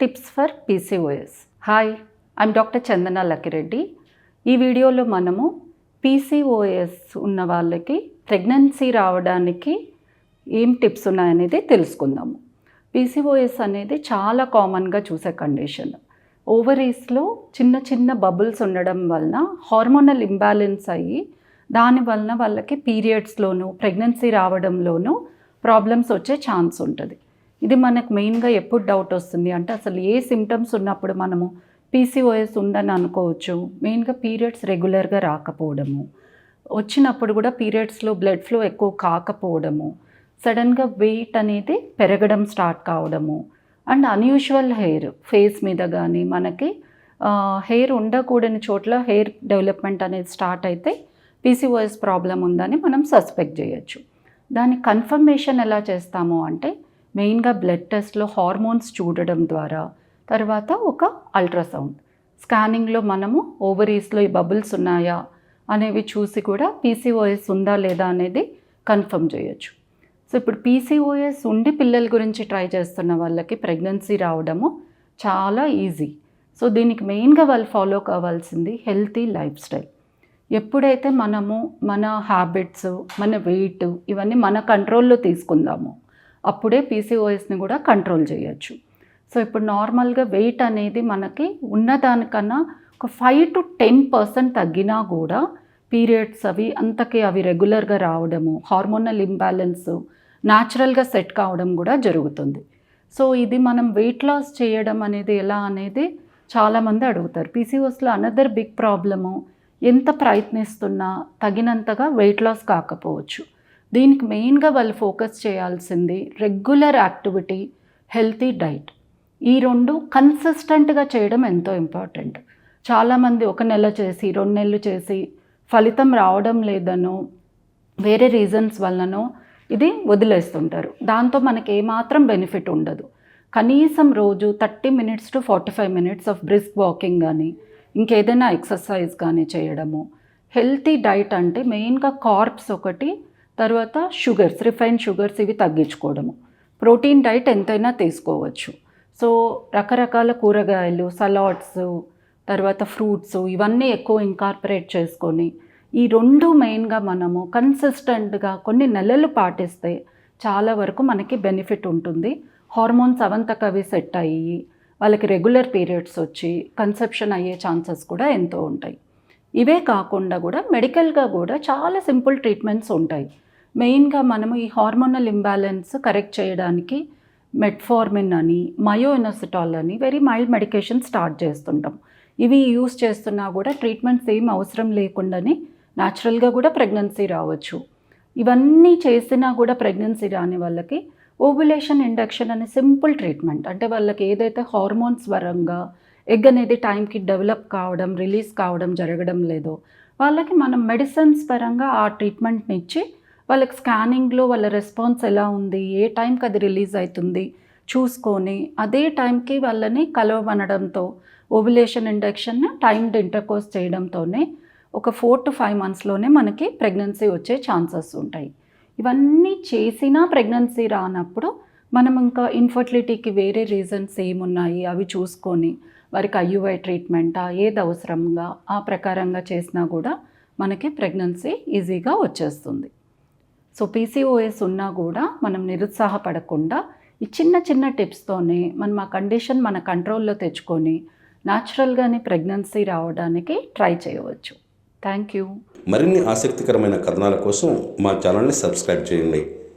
Tips for PCOS. Hi I'm doctor Chandana Lakkireddy. ఈ వీడియోలో మనము పీసీఓఎస్ ఉన్న వాళ్ళకి ప్రెగ్నెన్సీ రావడానికి ఏం టిప్స్ ఉన్నాయనేది తెలుసుకుందాము. పీసీఓఎస్ అనేది చాలా కామన్గా చూసే కండిషన్. ఓవరీస్లో చిన్న చిన్న బబుల్స్ ఉండడం వలన హార్మోనల్ ఇంబ్యాలెన్స్ అయ్యి దాని వలన వాళ్ళకి పీరియడ్స్లోనూ ప్రెగ్నెన్సీ రావడంలోనూ ప్రాబ్లమ్స్ వచ్చే ఛాన్స్ ఉంటుంది. ఇది మనకు మెయిన్గా ఎప్పుడు డౌట్ వస్తుంది? అంటే అసలు ఏ సిమ్టమ్స్ ఉన్నప్పుడు మనము పీసీఓఎస్ ఉందని అనుకోవచ్చు. మెయిన్గా పీరియడ్స్ రెగ్యులర్గా రాకపోవడము. వచ్చినప్పుడు కూడా పీరియడ్స్లో బ్లడ్ ఫ్లో ఎక్కువ కాకపోవడము. సడన్గా వెయిట్ అనేది పెరగడం స్టార్ట్ కావడము. అండ్ అన్యూజువల్ హెయిర్ ఫేస్ మీద కానీ మనకి హెయిర్ ఉండకూడని చోట్ల హెయిర్ డెవలప్మెంట్ అనేది స్టార్ట్ అయితే పీసీఓఎస్ ప్రాబ్లం ఉందని మనం సస్పెక్ట్ చేయొచ్చు. దాని కన్ఫర్మేషన్ ఎలా చేస్తాము అంటే మెయిన్గా బ్లడ్ టెస్ట్లో హార్మోన్స్ చూడడం ద్వారా తర్వాత ఒక అల్ట్రాసౌండ్. స్కానింగ్లో మనము ఓవరీస్లో ఈ బబుల్స్ ఉన్నాయా అనేవి చూసి కూడా పీసీఓఎస్ ఉందా లేదా అనేది కన్ఫర్మ్ చేయొచ్చు. సో ఇప్పుడు పీసీఓఎస్ ఉండి పిల్లల గురించి ట్రై చేస్తున్న వాళ్ళకి ప్రెగ్నెన్సీ రావడము చాలా ఈజీ. సో దీనికి మెయిన్గా వాళ్ళు ఫాలో కావాల్సింది హెల్తీ లైఫ్ స్టైల్. ఎప్పుడైతే మనము మన హ్యాబిట్స్ మన వెయిట్ ఇవన్నీ మన కంట్రోల్లో తీసుకుందాము అప్పుడే పీసీఓఎస్ని కూడా కంట్రోల్ చేయొచ్చు. సో ఇప్పుడు నార్మల్గా వెయిట్ అనేది మనకి ఉన్నదానికన్నా ఒక ఫైవ్ టు టెన్ పర్సెంట్ తగ్గినా కూడా పీరియడ్స్ అవి అంతకి అవి రెగ్యులర్గా రావడము హార్మోనల్ ఇంబ్యాలెన్స్ న్యాచురల్గా సెట్ కావడం కూడా జరుగుతుంది. సో ఇది మనం వెయిట్ లాస్ చేయడం అనేది ఎలా అనేది చాలామంది అడుగుతారు. పీసీఓస్లో అనదర్ బిగ్ ప్రాబ్లము ఎంత ప్రయత్నిస్తున్నా తగినంతగా వెయిట్ లాస్ కాకపోవచ్చు. దీనికి మెయిన్గా వాళ్ళు ఫోకస్ చేయాల్సింది రెగ్యులర్ యాక్టివిటీ హెల్తీ డైట్. ఈ రెండు కన్సిస్టెంట్గా చేయడం ఎంతో ఇంపార్టెంట్. చాలామంది ఒక నెల చేసి రెండు నెలలు చేసి ఫలితం రావడం లేదనో వేరే రీజన్స్ వలనో ఇది వదిలేస్తుంటారు. దాంతో మనకి ఏమాత్రం బెనిఫిట్ ఉండదు. కనీసం రోజు thirty minutes to forty five minutes of brisk walking కానీ ఇంకేదైనా ఎక్సర్సైజ్ కానీ చేయడము. హెల్తీ డైట్ అంటే మెయిన్గా కార్బ్స్ ఒకటి తర్వాత షుగర్స్ రిఫైన్డ్ షుగర్స్ ఇవి తగ్గించుకోవడము. ప్రోటీన్ డైట్ ఎంతైనా తీసుకోవచ్చు. సో రకరకాల కూరగాయలు సలాడ్స్ తర్వాత ఫ్రూట్స్ ఇవన్నీ ఎక్కువ ఇంకార్పొరేట్ చేసుకొని ఈ రెండు మెయిన్గా మనము కన్సిస్టెంట్గా కొన్ని నెలలు పాటిస్తే చాలా వరకు మనకి బెనిఫిట్ ఉంటుంది. హార్మోన్స్ అవంతకవి సెట్ అయ్యి వాళ్ళకి రెగ్యులర్ పీరియడ్స్ వచ్చి కన్సెప్షన్ అయ్యే ఛాన్సెస్ కూడా ఎంతో ఉంటాయి. ఇవే కాకుండా కూడా మెడికల్గా కూడా చాలా సింపుల్ ట్రీట్మెంట్స్ ఉంటాయి. మెయిన్గా మనము ఈ హార్మోనల్ ఇంబ్యాలెన్స్ కరెక్ట్ చేయడానికి మెట్ఫార్మిన్ అని మయోఎనసిటాల్ అని వెరీ మైల్డ్ మెడికేషన్ స్టార్ట్ చేస్తుంటాం. ఇవి యూస్ చేస్తున్నా కూడా ట్రీట్మెంట్స్ ఏం అవసరం లేకుండానే న్యాచురల్గా కూడా ప్రెగ్నెన్సీ రావచ్చు. ఇవన్నీ చేసినా కూడా ప్రెగ్నెన్సీ రాని వాళ్ళకి ఓబులేషన్ ఇండక్షన్ అనే సింపుల్ ట్రీట్మెంట్. అంటే వాళ్ళకి ఏదైతే హార్మోన్స్ పరంగా ఎగ్ అనేది టైంకి డెవలప్ కావడం రిలీజ్ కావడం జరగడం లేదో వాళ్ళకి మనం మెడిసిన్స్ పరంగా ఆ ట్రీట్మెంట్ని ఇచ్చి వాళ్ళకి స్కానింగ్లో వాళ్ళ రెస్పాన్స్ ఎలా ఉంది ఏ టైంకి అది రిలీజ్ అవుతుంది చూసుకొని అదే టైంకి వాళ్ళని కలవనడంతో ఓవులేషన్ ఇండక్షన్ టైమ్డ్ ఇంటర్కోర్స్ చేయడంతోనే ఒక ఫోర్ టు ఫైవ్ మంత్స్లోనే మనకి ప్రెగ్నెన్సీ వచ్చే ఛాన్సెస్ ఉంటాయి. ఇవన్నీ చేసినా ప్రెగ్నెన్సీ రానప్పుడు మనం ఇంకా ఇన్ఫర్టిలిటీకి వేరే రీజన్స్ ఏమున్నాయి అవి చూసుకొని వారికి ఐయుఐ ట్రీట్మెంటా ఏది అవసరంగా ఆ ప్రకారంగా చేసినా కూడా మనకి ప్రెగ్నెన్సీ ఈజీగా వచ్చేస్తుంది. సో పీసీఓఎస్ ఉన్నా కూడా మనం నిరుత్సాహపడకుండా ఈ చిన్న చిన్న టిప్స్తోనే మనం ఆ కండిషన్ మన కంట్రోల్లో తెచ్చుకొని న్యాచురల్గానే ప్రెగ్నెన్సీ రావడానికి ట్రై చేయవచ్చు. థ్యాంక్ యూ మరిన్ని ఆసక్తికరమైన కథనాల కోసం మా ఛానల్ని సబ్స్క్రైబ్ చేయండి.